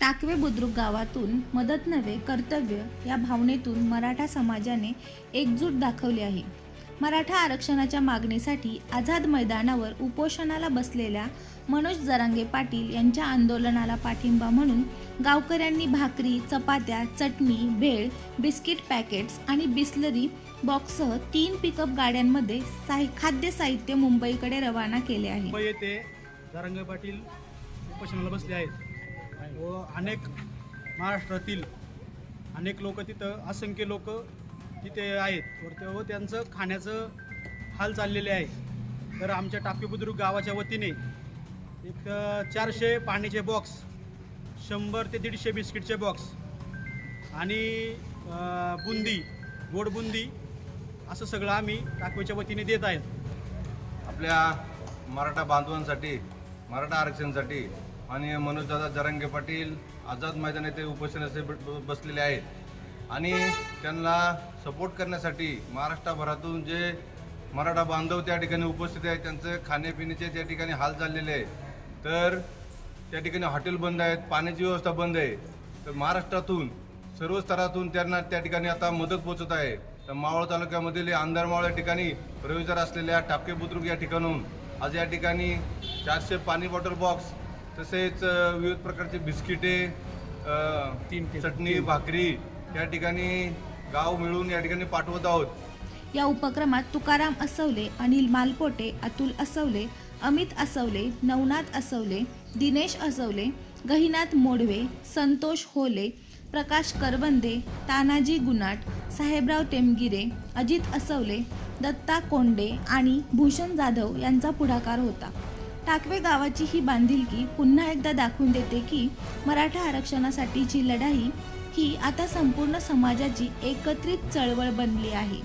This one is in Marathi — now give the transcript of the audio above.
टाकवे बुद्रुक गावातून मदत नव्हे कर्तव्य या भावनेतून मराठा समाजाने एकजूट दाखवली आहे. मराठा आरक्षणाच्या मागणीसाठी आझाद मैदानावर उपोषणाला बसलेल्या मनोज जरांगे पाटील यांच्या आंदोलनाला पाठिंबा म्हणून गावकऱ्यांनी भाकरी चपात्या चटणी भेळ बिस्किट पॅकेट्स आणि बिस्लरी बॉक्ससह तीन पिकअप गाड्यांमध्ये साहि खाद्य साहित्य मुंबईकडे रवाना केले आहे. येथे पाटील उपोषणाला बसले आहेत. व अनेक महाराष्ट्रातील अनेक लोक तिथं असंख्य लोक तिथे आहेत. ते- व त्यांचं खाण्याचं हाल चाललेले आहे. तर आमच्या टाकी बुद्रुक गावाच्या वतीने एक चारशे पाण्याचे बॉक्स शंभर ते दीडशे बिस्किटचे बॉक्स आणि बुंदी गोड बुंदी असं सगळं आम्ही टाकवीच्या वतीने देत आहेत. आपल्या मराठा बांधवांसाठी मराठा आरक्षणासाठी आणि मनोजदादा जरांगे पाटील आझाद मैदान येथे उपोषणाचे असे बसलेले आहेत. आणि त्यांना सपोर्ट करण्यासाठी महाराष्ट्रभरातून जे मराठा बांधव त्या ठिकाणी उपस्थित आहेत त्यांचं खाण्यापिण्याचे त्या ठिकाणी हाल चाललेले आहे तर त्या ठिकाणी हॉटेल बंद आहेत पाण्याची व्यवस्था बंद आहे. तर महाराष्ट्रातून सर्व स्तरातून त्यांना त्या ठिकाणी आता मदत पोहोचत आहे. तर मावळ तालुक्यामधील आंधारमावळ या ठिकाणी प्रवेशदार असलेल्या टापके बुद्रुक या ठिकाणून आज या ठिकाणी चारशे पाणी बॉटल बॉक्स तसेच विविध प्रकारचे बिस्किटे चटणी. भाकरी त्या ठिकाणी गाव मिळून या ठिकाणी पाठवत आहोत. या उपक्रमात तुकाराम असवले अनिल मालपोटे अतुल असवले अमित असवले नवनाथ असवले दिनेश असवले गहिनाथ मोडवे संतोष होले प्रकाश करवंदे तानाजी गुनाट साहेबराव टेमगिरे अजित असवले दत्ता कोंडे आणि भूषण जाधव यांचा पुढाकार होता. टाकवे गावाची ही बांधिलकी पुन्हा एकदा दाखवून देते की मराठा आरक्षणासाठीची लढाई ही आता संपूर्ण समाजाची एकत्रित चळवळ बनली आहे.